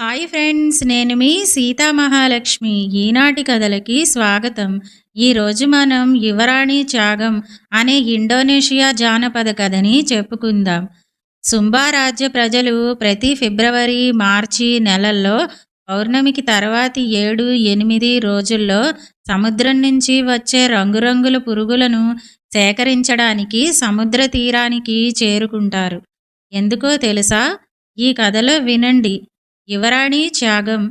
Hi friends నేను మీ సీతామహాలక్ష్మి ఈనాటి కథలకి స్వాగతం. ఈరోజు మనం యువరాణి త్యాగం అనే ఇండోనేషియా జానపద కథని చెప్పుకుందాం. సుంబా రాజ్య ప్రజలు ప్రతి ఫిబ్రవరి మార్చి నెలల్లో పౌర్ణమికి తర్వాతి ఏడు ఎనిమిది రోజుల్లో సముద్రం నుంచి వచ్చే రంగురంగుల పురుగులను సేకరించడానికి సముద్ర తీరానికి చేరుకుంటారు. ఎందుకో తెలుసా? ఈ కథలో వినండి. యువరాణి త్యాగం.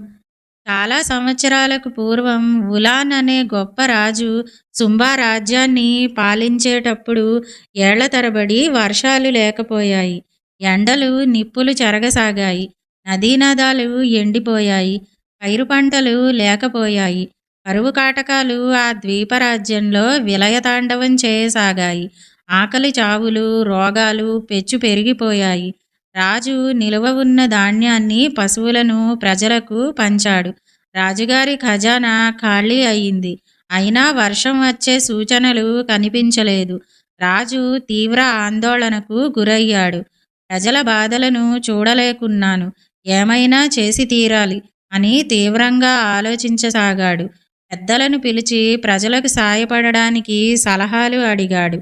చాలా సంవత్సరాలకు పూర్వం ఉలాన్ అనే గొప్ప రాజు సుంబా రాజ్యాన్ని పాలించేటప్పుడు ఏళ్ళ తరబడి వర్షాలు లేకపోయాయి. ఎండలు నిప్పులు చెరగసాగాయి. నదీనదాలు ఎండిపోయాయి. పైరు పంటలు లేకపోయాయి. కరువు కాటకాలు ఆ ద్వీపరాజ్యంలో విలయతాండవం చేయసాగాయి. ఆకలి చావులు రోగాలు పెచ్చు పెరిగిపోయాయి. రాజు నిలువ ఉన్న ధాన్యాన్ని పశువులను ప్రజలకు పంచాడు. రాజుగారి ఖజానా ఖాళీ అయింది. అయినా వర్షం వచ్చే సూచనలు కనిపించలేదు. రాజు తీవ్ర ఆందోళనకు గురయ్యాడు. ప్రజల బాధలను చూడలేకున్నాను. ఏమైనా చేసి తీరాలి అని తీవ్రంగా ఆలోచించసాగాడు. పెద్దలను పిలిచి ప్రజలకు సాయపడడానికి సలహాలు అడిగాడు.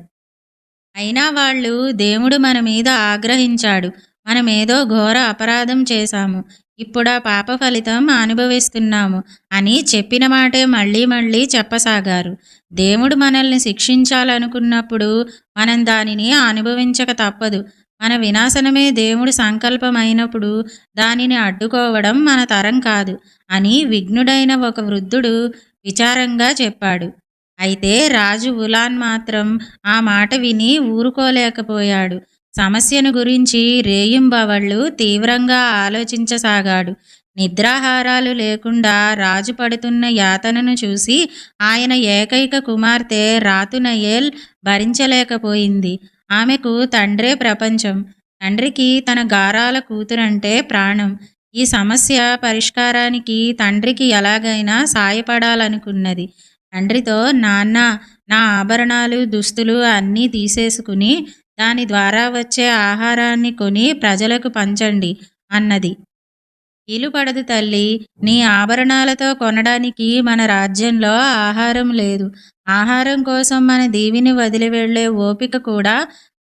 అయినా వాళ్ళు దేవుడు మన మీద ఆగ్రహించాడు. మనమేదో ఘోర అపరాధం చేశాము. ఇప్పుడా పాప ఫలితం అనుభవిస్తున్నాము అని చెప్పిన మాటే మళ్ళీ మళ్ళీ చెప్పసాగారు. దేవుడు మనల్ని శిక్షించాలనుకున్నప్పుడు మనం దానిని అనుభవించక తప్పదు. మన వినాశనమే దేవుడి సంకల్పమైనప్పుడు దానిని అడ్డుకోవడం మన తరం కాదు అని విఘ్నుడైన ఒక వృద్ధుడు విచారంగా చెప్పాడు. అయితే రాజు ఉలాన్ మాత్రం ఆ మాట విని ఊరుకోలేకపోయాడు. సమస్యను గురించి రేయింబవళ్ళు తీవ్రంగా ఆలోచించసాగాడు. నిద్రాహారాలు లేకుండా రాజు పడుతున్న యాతనను చూసి ఆయన ఏకైక కుమార్తె రాతునయేల్ భరించలేకపోయింది. ఆమెకు తండ్రే ప్రపంచం. తండ్రికి తన గారాల కూతురంటే ప్రాణం. ఈ సమస్య పరిష్కారానికి తండ్రికి ఎలాగైనా సాయపడాలనుకున్నది. తండ్రితో నాన్న నా ఆభరణాలు దుస్తులు అన్నీ తీసేసుకుని దాని ద్వారా వచ్చే ఆహారాన్ని కొని ప్రజలకు పంచండి అన్నది. ఇలుపడదు పడదు తల్లి నీ ఆభరణాలతో కొనడానికి మన రాజ్యంలో ఆహారం లేదు. ఆహారం కోసం మన దీవిని వదిలి వెళ్ళే ఓపిక కూడా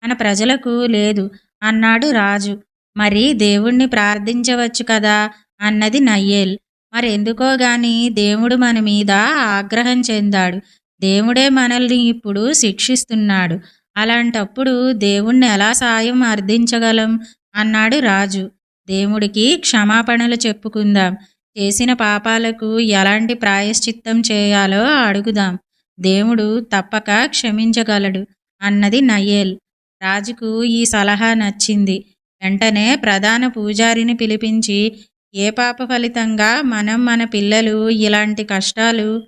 మన ప్రజలకు లేదు. అన్నాడు రాజు. మరి దేవుణ్ణి ప్రార్థించవచ్చు కదా అన్నది నయ్యేల్. మరెందుకో గాని దేవుడు మన మీద ఆగ్రహం చెందాడు. దేవుడే మనల్ని ఇప్పుడు శిక్షిస్తున్నాడు. అలాంటప్పుడు దేవుణ్ణి ఎలా సాయం అర్థించగలం? అన్నాడు రాజు. దేవుడికి క్షమాపణలు చెప్పుకుందాం. చేసిన పాపాలకు ఎలాంటి ప్రాయశ్చిత్తం చేయాలో అడుగుదాం. దేవుడు తప్పక క్షమించగలడు అన్నది నయేల్. రాజుకు ఈ సలహా నచ్చింది. వెంటనే ప్రధాన పూజారిని పిలిపించి ఏ పాప ఫలితంగా మనం మన పిల్లలు ఇలాంటి కష్టాలు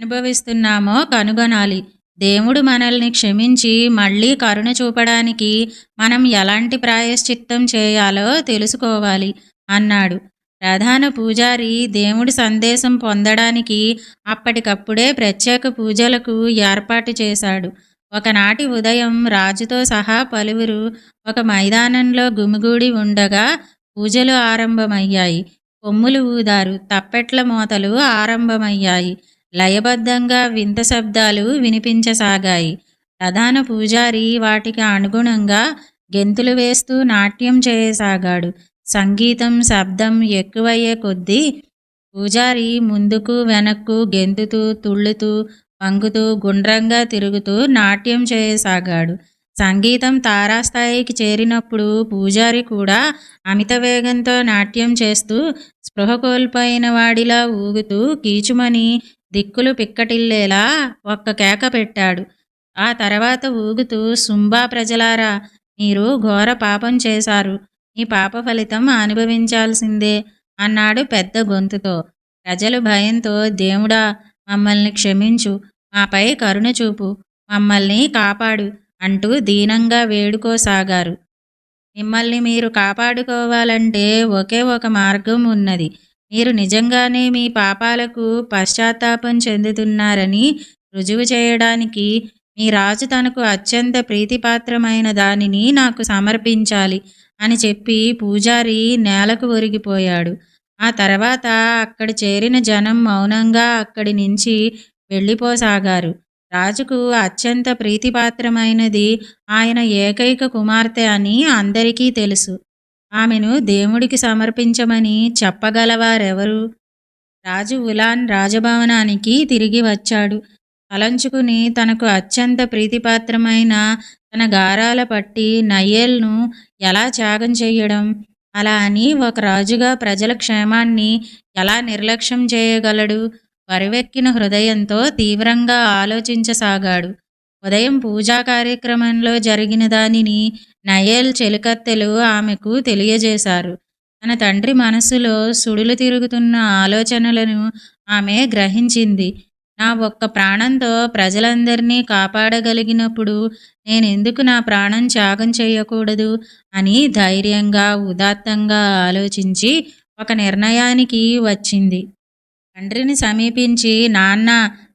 అనుభవిస్తున్నామో కనుగొనాలి. దేవుడు మనల్ని క్షమించి మళ్ళీ కరుణ చూపడానికి మనం ఎలాంటి ప్రాయశ్చిత్తం చేయాలో తెలుసుకోవాలి అన్నాడు. ప్రధాన పూజారి దేవుడి సందేశం పొందడానికి అప్పటికప్పుడే ప్రత్యేక పూజలకు ఏర్పాటు చేశాడు. ఒకనాటి ఉదయం రాజుతో సహా పలువురు ఒక మైదానంలో గుమిగూడి ఉండగా పూజలు ఆరంభమయ్యాయి. కొమ్ములు ఊదారు తప్పెట్ల మోతలు ఆరంభమయ్యాయి. లయబద్ధంగా వింత శబ్దాలు వినిపించసాగాయి. ప్రధాన పూజారి వాటికి అనుగుణంగా గెంతులు వేస్తూ నాట్యం చేయసాగాడు. సంగీతం శబ్దం ఎక్కువయ్యే కొద్దీ పూజారి ముందుకు వెనక్కు గెంతుతూ తుళ్ళుతూ వంగుతూ గుండ్రంగా తిరుగుతూ నాట్యం చేయసాగాడు. సంగీతం తారాస్థాయికి చేరినప్పుడు పూజారి కూడా అమిత వేగంతో నాట్యం చేస్తూ స్పృహ కోల్పోయిన వాడిలా ఊగుతూ కీచుమని దిక్కులు పిక్కటిల్లేలా ఒక్క కేక పెట్టాడు. ఆ తర్వాత ఊగుతూ సుంబా ప్రజలారా మీరు ఘోర పాపం చేశారు. ఈ పాప ఫలితం అనుభవించాల్సిందే అన్నాడు పెద్ద గొంతుతో. ప్రజలు భయంతో దేవుడా మమ్మల్ని క్షమించు. మాపై కరుణ చూపు. మమ్మల్ని కాపాడు అంటూ దీనంగా వేడుకోసాగారు. మిమ్మల్ని మీరు కాపాడుకోవాలంటే ఒకే ఒక మార్గం ఉన్నది. మీరు నిజంగానే మీ పాపాలకు పశ్చాత్తాపం చెందుతున్నారని రుజువు చేయడానికి మీ రాజు తనకు అత్యంత ప్రీతిపాత్రమైన దానిని నాకు సమర్పించాలి అని చెప్పి పూజారి నేలకు ఒరిగిపోయాడు. ఆ తర్వాత అక్కడ చేరిన జనం మౌనంగా అక్కడి నుంచి వెళ్ళిపోసాగారు. రాజుకు అత్యంత ప్రీతిపాత్రమైనది ఆయన ఏకైక కుమార్తె అని అందరికీ తెలుసు. ఆమెను దేవుడికి సమర్పించమని చెప్పగలవారెవరు? రాజు ఉలాన్ రాజభవనానికి తిరిగి వచ్చాడు. తలంచుకుని తనకు అత్యంత ప్రీతిపాత్రమైన తన గారాల పట్టి నయ్యేల్ను ఎలా త్యాగం చెయ్యడం? అలా అని ఒక రాజుగా ప్రజల క్షేమాన్ని ఎలా నిర్లక్ష్యం చేయగలడు? వరివెక్కిన హృదయంతో తీవ్రంగా ఆలోచించసాగాడు. ఉదయం పూజా కార్యక్రమంలో జరిగిన దానిని నయేల్ చెలికత్తెలు ఆమెకు తెలియజేశారు. తన తండ్రి మనసులో సుడులు తిరుగుతున్న ఆలోచనలను ఆమె గ్రహించింది. నా ఒక్క ప్రాణంతో ప్రజలందరినీ కాపాడగలిగినప్పుడు నేనెందుకు నా ప్రాణం త్యాగం చేయకూడదు అని ధైర్యంగా ఉదాత్తంగా ఆలోచించి ఒక నిర్ణయానికి వచ్చింది. తండ్రిని సమీపించి నాన్న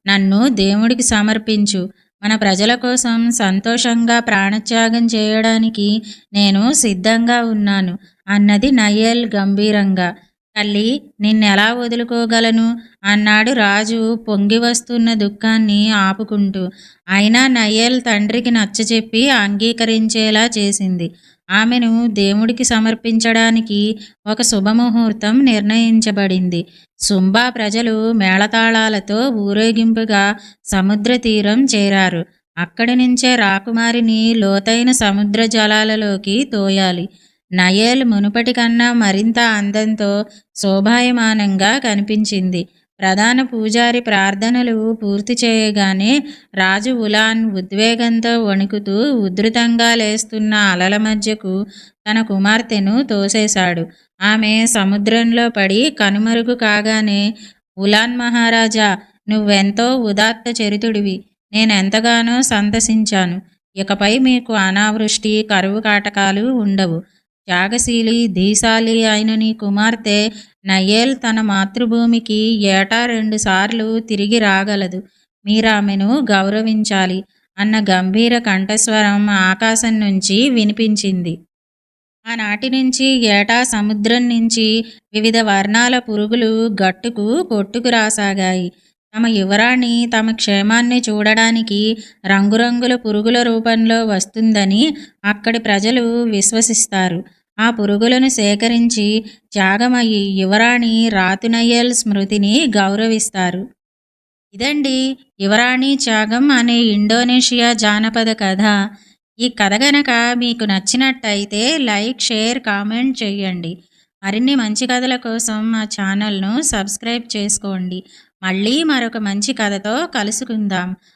నన్ను దేవుడికి సమర్పించు. మన ప్రజల కోసం సంతోషంగా ప్రాణత్యాగం చేయడానికి నేను సిద్ధంగా ఉన్నాను. అన్నది నయల్ గంభీరంగా. తల్లి నిన్నెలా వదులుకోగలను? అన్నాడు రాజు పొంగి వస్తున్న దుఃఖాన్ని ఆపుకుంటూ. అయినా నయ్యల్ తండ్రికి నచ్చచెప్పి అంగీకరించేలా చేసింది. ఆమెను దేవుడికి సమర్పించడానికి ఒక శుభముహూర్తం నిర్ణయించబడింది. సుంబా ప్రజలు మేళతాళాలతో ఊరేగింపుగా సముద్ర తీరం చేరారు. అక్కడి నుంచే రాకుమారిని లోతైన సముద్ర జలాలలోకి తోయాలి. నయేల్ మునుపటి కన్నా మరింత అందంతో శోభాయమానంగా కనిపించింది. ప్రధాన పూజారి ప్రార్థనలు పూర్తి చేయగానే రాజు ఉలాన్ ఉద్వేగంతో వణుకుతూ ఉధృతంగా లేస్తున్న అలల మధ్యకు తన కుమార్తెను తోసేశాడు. ఆమె సముద్రంలో పడి కనుమరుగు కాగానే ఉలాన్ మహారాజా నువ్వెంతో ఉదాత్త చరితుడివి నేనెంతగానో సంతసించాను. ఇకపై మీకు అనావృష్టి కరువు కాటకాలు ఉండవు. త్యాగశీలి ధీశాలి అయినని కుమార్తె నయేల్ తన మాతృభూమికి ఏటా రెండుసార్లు తిరిగి రాగలదు. మీరామెను గౌరవించాలి అన్న గంభీర కంఠస్వరం ఆకాశం నుంచి వినిపించింది. ఆనాటి నుంచి ఏటా సముద్రం నుంచి వివిధ వర్ణాల పురుగులు గట్టుకు కొట్టుకురాసాగాయి. తమ యువరాణి తమ క్షేమాన్ని చూడడానికి రంగురంగుల పురుగుల రూపంలో వస్తుందని అక్కడి ప్రజలు విశ్వసిస్తారు. ఆ పురుగులను సేకరించి త్యాగమయ్యి యువరాణి రాతునయ్యల్ స్మృతిని గౌరవిస్తారు. ఇదండి యువరాణి త్యాగం అనే ఇండోనేషియా జానపద కథ. ఈ కథ గనక మీకు నచ్చినట్టయితే లైక్ షేర్ కామెంట్ చేయండి మరిన్ని మంచి కథల కోసం మా ఛానల్ను సబ్స్క్రైబ్ చేసుకోండి. మళ్ళీ మరొక మంచి కథతో కలుసుకుందాం.